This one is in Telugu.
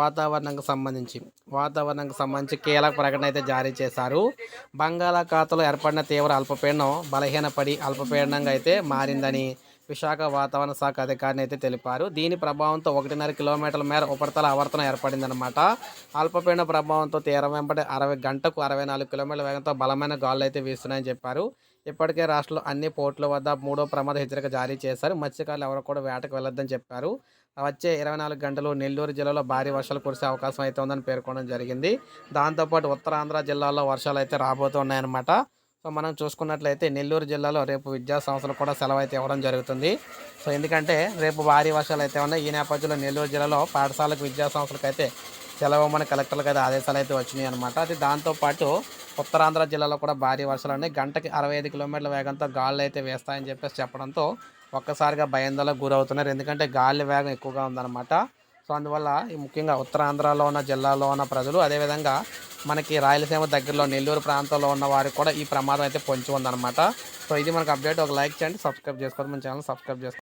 వాతావరణంకి సంబంధించి వాతావరణంకి సంబంధించి కీలక ప్రకటన అయితే జారీ చేశారు. బంగాళాఖాతంలో ఏర్పడిన తీవ్ర అల్పపీడనం బలహీనపడి అల్పపీడనంగా అయితే మారిందని విశాఖ వాతావరణ శాఖ అధికారిని అయితే తెలిపారు. దీని ప్రభావంతో ఒకటిన్నర కిలోమీటర్ల మేర ఉపరితల ఆవర్తనం ఏర్పడిందనమాట అల్పపీడన ప్రభావంతో తీరం వెంబడి అరవై గంటకు అరవై నాలుగు కిలోమీటర్ల వేగంతో బలమైన గాలులు అయితే వీస్తున్నాయని చెప్పారు. ఇప్పటికే రాష్ట్రంలో అన్ని పోర్టుల వద్ద మూడో ప్రమాద హెచ్చరిక జారీ చేశారు. మత్స్యకారులు ఎవరు కూడా వేటకు వెళ్ళొద్దని చెప్పారు. వచ్చే ఇరవై నాలుగు గంటలు నెల్లూరు జిల్లాలో భారీ వర్షాలు కురిసే అవకాశం అయితే ఉందని పేర్కొనడం జరిగింది. దాంతోపాటు ఉత్తరాంధ్ర జిల్లాలో వర్షాలు అయితే రాబోతున్నాయన్నమాట. సో మనం చూసుకున్నట్లయితే నెల్లూరు జిల్లాలో రేపు విద్యా సంస్థలు కూడా సెలవు అయితే ఇవ్వడం జరుగుతుంది. సో ఎందుకంటే రేపు భారీ వర్షాలు అయితే ఉన్నాయి. ఈ నేపథ్యంలో నెల్లూరు జిల్లాలో పాఠశాలకు విద్యా సంస్థలకు అయితే సెలవు ఇవ్వమని కలెక్టర్లకు అయితే ఆదేశాలు అయితే వచ్చినాయి అనమాట అది దాంతోపాటు ఉత్తరాంధ్ర జిల్లాలో కూడా భారీ వర్షాలు ఉన్నాయి. గంటకి అరవై ఐదు కిలోమీటర్ల వేగంతో గాలులు అయితే వేస్తాయని చెప్పేసి చెప్పడంతో ఒక్కసారిగా భయాందోళనకు గురవుతున్నారు. ఎందుకంటే గాలి వేగం ఎక్కువగా ఉందన్నమాట. సో అందువల్ల ఈ ముఖ్యంగా ఉత్తరాంధ్రలో ఉన్న జిల్లాలో ఉన్న ప్రజలు అదేవిధంగా మనకి రాయలసీమ దగ్గరలో నెల్లూరు ప్రాంతంలో ఉన్న వారికి కూడా ఈ ప్రమాదం అయితే పొంచి ఉందన్నమాట. సో ఇది మనకు అప్డేట్ ఒక లైక్ చేయండి సబ్స్క్రైబ్ చేసుకోండి. మన ఛానల్ సబ్స్క్రైబ్ చేసుకోండి.